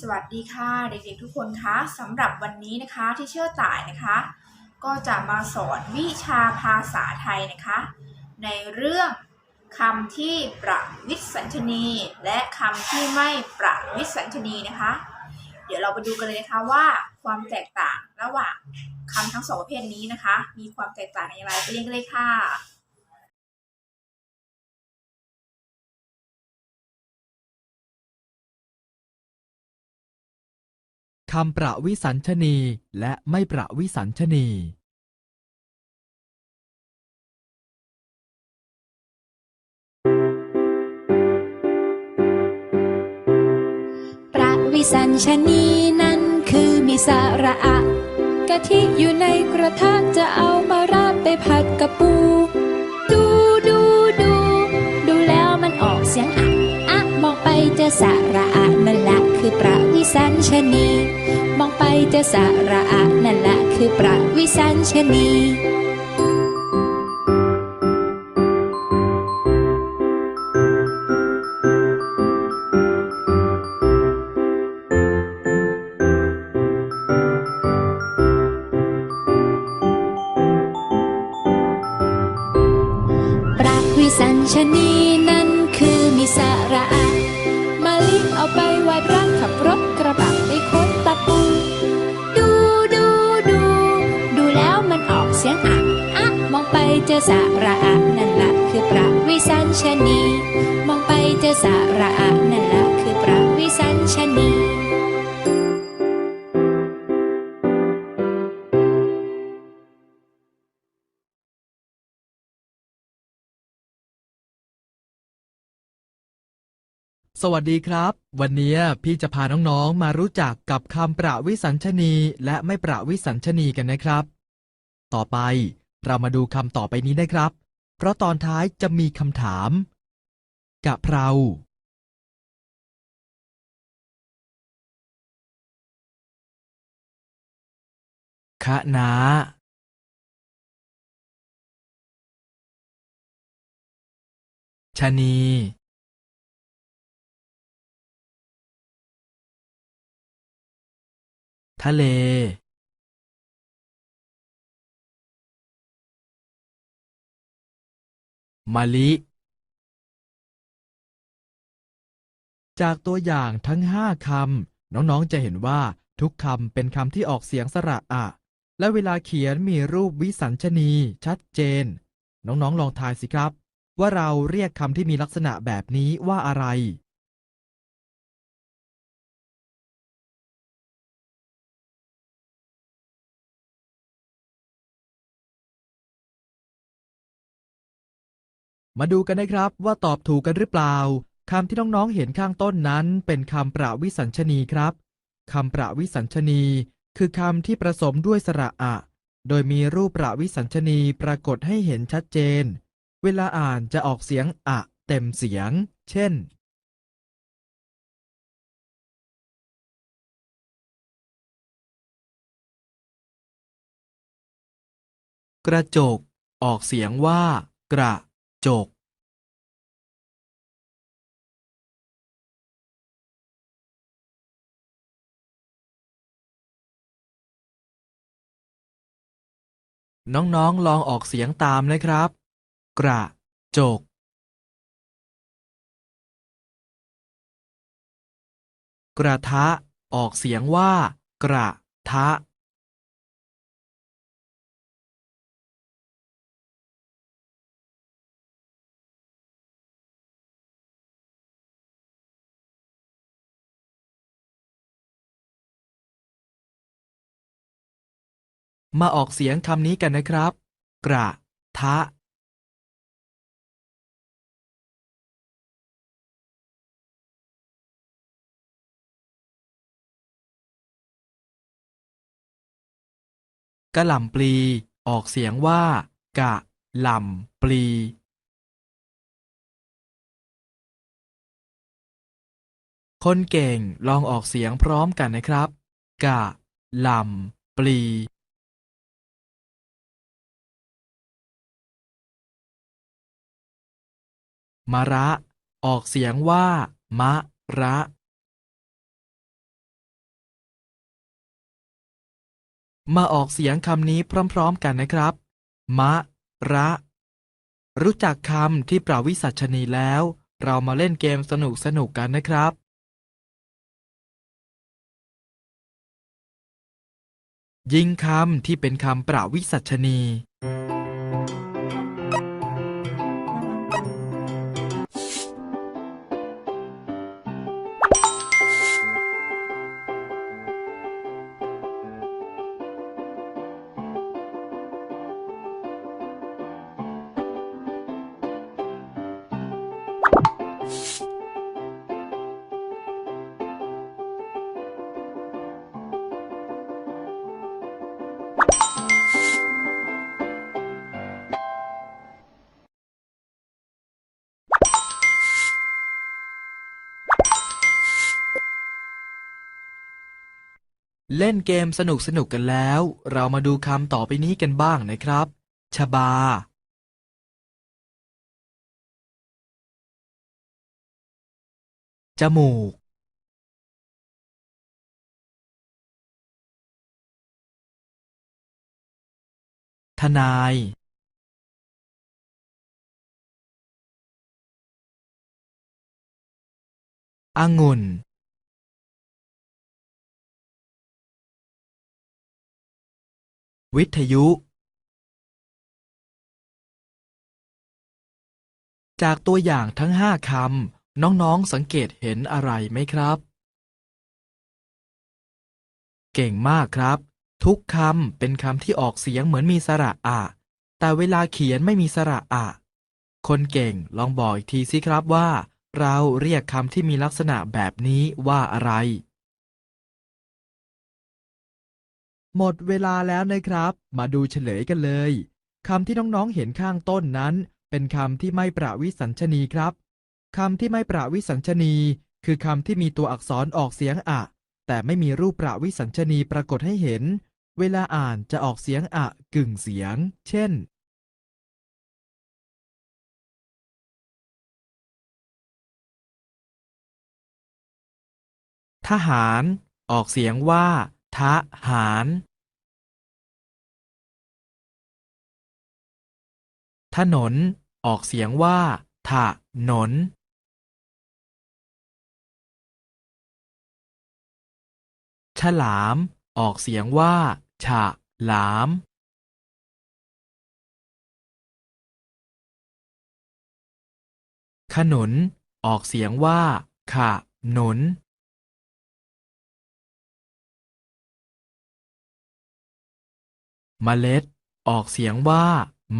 สวัสดีค่ะเด็กๆทุกคนคะสำหรับวันนี้นะคะที่เชื่อต่ายนะคะ ก็จะมาสอนวิชาภาษาไทยนะคะ ในเรื่องคำที่ประวิสัญชนี และคำที่ไม่ประวิสัญชนีนะคะ เดี๋ยวเราไปดูกันเลยนะคะว่าความแตกต่างระหว่างคำทั้งสองประเภทนี้นะคะ มีความแตกต่างอย่างไรไปเรียนกันเลยค่ะ คำประวิสัญชนี และไม่ประวิสัญชนีประวิสัญชนีนั้นคือมีสาระอะกะทิอยู่ในกระทะจะเอามาราดไปผัดกับปูดูดูดู ดูแล้วมันออกเสียงอะอะมองไปเจอสาระอะ สัญชนี มองไปเจอสาระอะนั่นแหละคือประวิสัญชนี ชนี มองไปเจอสาระอะนั่นละคือประวิสัญชนีสวัสดีครับ วันนี้พี่จะพาน้องๆ มารู้จักกับคำประวิสัญชนี และไม่ประวิสัญชนีกันนะครับ ต่อไปเรามาดูคำต่อไปนี้นะครับ เพราะตอนท้ายจะมีคำถาม กะเพรา คะน้า ชะนี ทะเล มะลิ จากตัวอย่างทั้งห้าคำ น้องๆ จะเห็นว่าทุกคำเป็นคำที่ออกเสียงสระอะ และเวลาเขียนมีรูปวิสัญชนี ชัดเจน น้องๆ ลองทายสิครับ ว่าเราเรียกคำที่มีลักษณะแบบนี้ว่าอะไร มาดูกันนะครับว่าตอบถูกกันหรือเปล่าคำที่น้องๆเห็นข้างต้นนั้น เป็นคำประวิสัญชนีครับคำประวิสัญชนี คือคำที่ประสมด้วยสระอะ โดยมีรูปประวิสัญชนีปรากฏให้เห็นชัดเจน เวลาอ่านจะออกเสียงอะเต็มเสียง เช่นกระจก ออกเสียงว่า กระ จกน้องๆ ลองออกเสียงตามนะครับ กระ จก กระทะ ออกเสียงว่า กระทะ มาออกเสียงคำนี้กันนะครับ กระ ทะกะหล่ำปลี ออกเสียงว่า กะหล่ำปลีคนเก่งลองออกเสียงพร้อมกันนะครับ กะหล่ำปลี มะระ ออกเสียงว่า มะระมาออกเสียงคำนี้พร้อมๆกันนะครับ มะ ระ รู้จักคำที่ปราวิสัชนีแล้ว เรามาเล่นเกมสนุกสนุกกันนะครับ ยิงคำที่เป็นคำปราวิสัชนี เล่นเกมสนุกสนุกกันแล้ว เรามาดูคำต่อไปนี้กันบ้างนะครับ ชบา จมูก ทนาย องุ่น วิทยุ จากตัวอย่างทั้งห้าคำ น้องๆสังเกตเห็นอะไรไหมครับ เก่งมากครับ ทุกคำเป็นคำที่ออกเสียงเหมือนมีสระอะ แต่เวลาเขียนไม่มีสระอะ คนเก่งลองบอกอีกทีสิครับว่า เราเรียกคำที่มีลักษณะแบบนี้ว่าอะไร หมดเวลาแล้วนะครับ มาดูเฉลยกันเลย คำที่น้องๆเห็นข้างต้นนั้น เป็นคำที่ไม่ประวิสัญชนีครับ คำที่ไม่ประวิสัญชนี คือคำที่มีตัวอักษรออกเสียงอะ แต่ไม่มีรูปประวิสัญชนีปรากฏให้เห็น เวลาอ่านจะออกเสียงอะกึ่งเสียง เช่นทหาร ออกเสียงว่า ทะหารถนน ออกเสียงว่าถะนน ฉลาม ออกเสียงว่า ฉะหลาม ขนุน ออกเสียงว่าขะหนุน มเมล็ด ออกเสียงว่า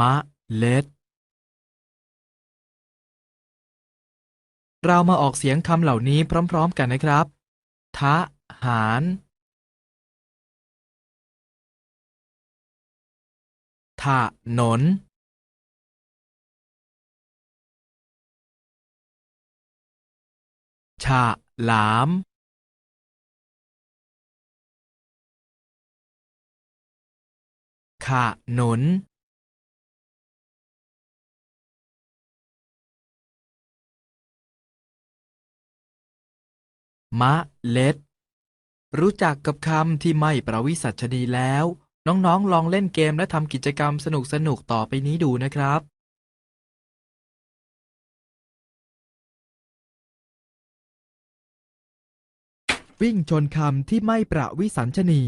มะ เล็ด เรามาออกเสียงคำเหล่านี้พร้อม ๆ กันนะครับ ทะ หารถะหนน ฉะหลาม ขะนุนมะเล็ด รู้จักกับคำที่ไม่ประวิสัชนีแล้ว น้องๆ ลองเล่นเกมและทำกิจกรรมสนุกๆ ต่อไปนี้ดูนะครับวิ่งชนคำที่ไม่ประวิสัญชนี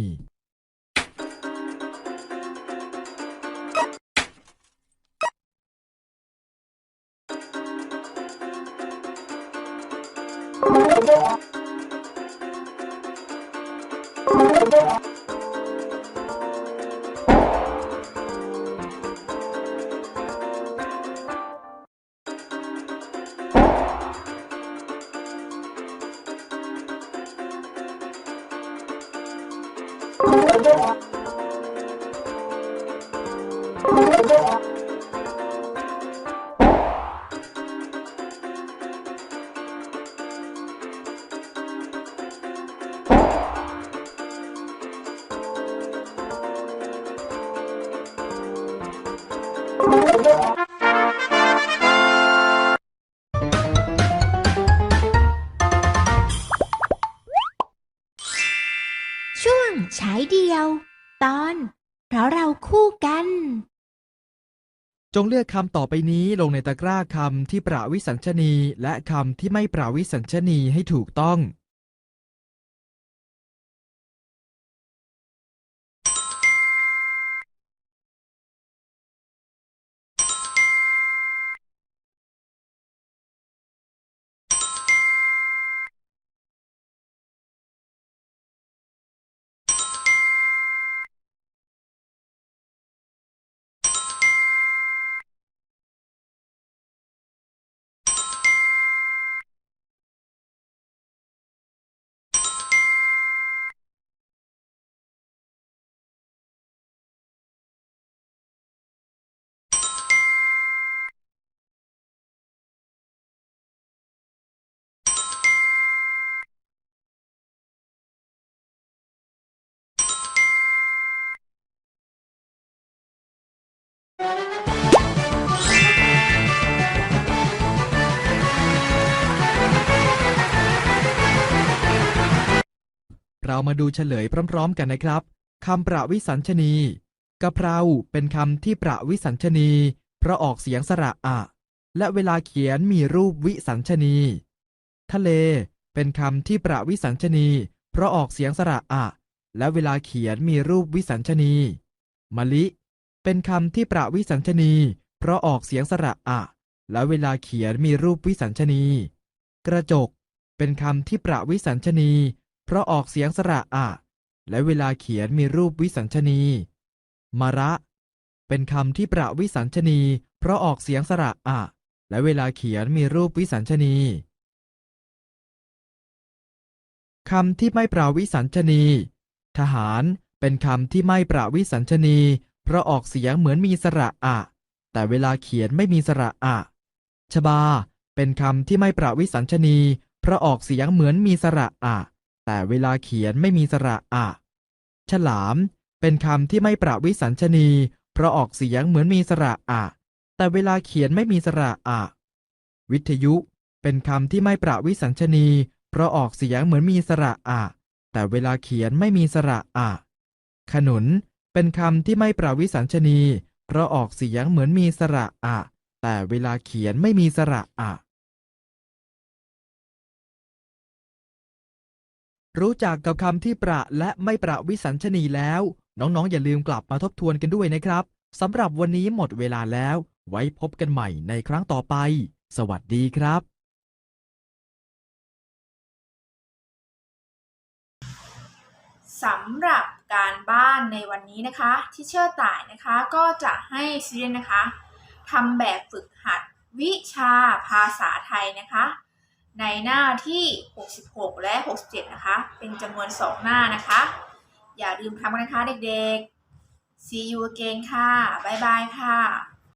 you ช่องฉายเดียว ตอน เพราะเราคู่กัน จงเลือกคำต่อไปนี้ลงในตะกร้าคำที่ประวิสัญชนีและคำที่ไม่ประวิสัญชนีให้ถูกต้อง เรามาดูเฉลยพร้อม ๆ กันนะครับคำประวิสัญชนีกะเพราเป็นคำที่ประวิสัญชนี เพราะออกเสียงสระอะ และเวลาเขียนมีรูปวิสัญชนี ทะเล เป็นคำที่ประวิสัญชนี เพราะออกเสียงสระอะ และเวลาเขียนมีรูปวิสัญชนี มะลิ เป็นคำที่ประวิสัญชนี เพราะออกเสียงสระอะ และเวลาเขียนมีรูปวิสัญชนี กระจก เป็นคำที่ประวิสัญชนี เพราะออกเสียงสระอะ และเวลาเขียนมีรูปวิสัญชนีมะระ เป็นคำที่ประวิสัญชนี เพราะออกเสียงสระอะ และเวลาเขียนมีรูปวิสัญชนีคำที่ไม่ประวิสัญชนี ทหาร เป็นคำที่ไม่ประวิสัญชนี เพราะออกเสียงเหมือนมีสระอะ แต่เวลาเขียนไม่มีสระอะ ชบา เป็นคำที่ไม่ประวิสัญชนี เพราะออกเสียงเหมือนมีสระอะ แต่เวลาเขียนไม่มีสระอะ ฉลาม เป็นคำที่ไม่ประวิสัญชนี เพราะออกเสียงเหมือนมีสระอะ แต่เวลาเขียนไม่มีสระอะ วิทยุ เป็นคำที่ไม่ประวิสัญชนี เพราะออกเสียงเหมือนมีสระอะ แต่เวลาเขียนไม่มีสระอะ ขนุน เป็นคำที่ไม่ประวิสัญชนี เพราะออกเสียงเหมือนมีสระอะ แต่เวลาเขียนไม่มีสระอะรู้จักกับคำที่ประและไม่ประวิสัญชนีแล้ว น้องๆ อย่าลืมกลับมาทบทวนกันด้วยนะครับสำหรับวันนี้หมดเวลาแล้ว ไว้พบกันใหม่ในครั้งต่อไป สวัสดีครับ สำหรับ การบ้านในวันนี้นะคะที่เชื่อต่ายนะคะก็จะให้ซีเรียนนะคะทำแบบฝึกหัดวิชาภาษาไทยนะคะ ในหน้าที่ 66 และ 67 นะคะ เป็นจำนวน 2 หน้านะคะ อย่าลืมทำกันนะคะเด็กๆ see you again ค่ะ บ๊ายบายค่ะ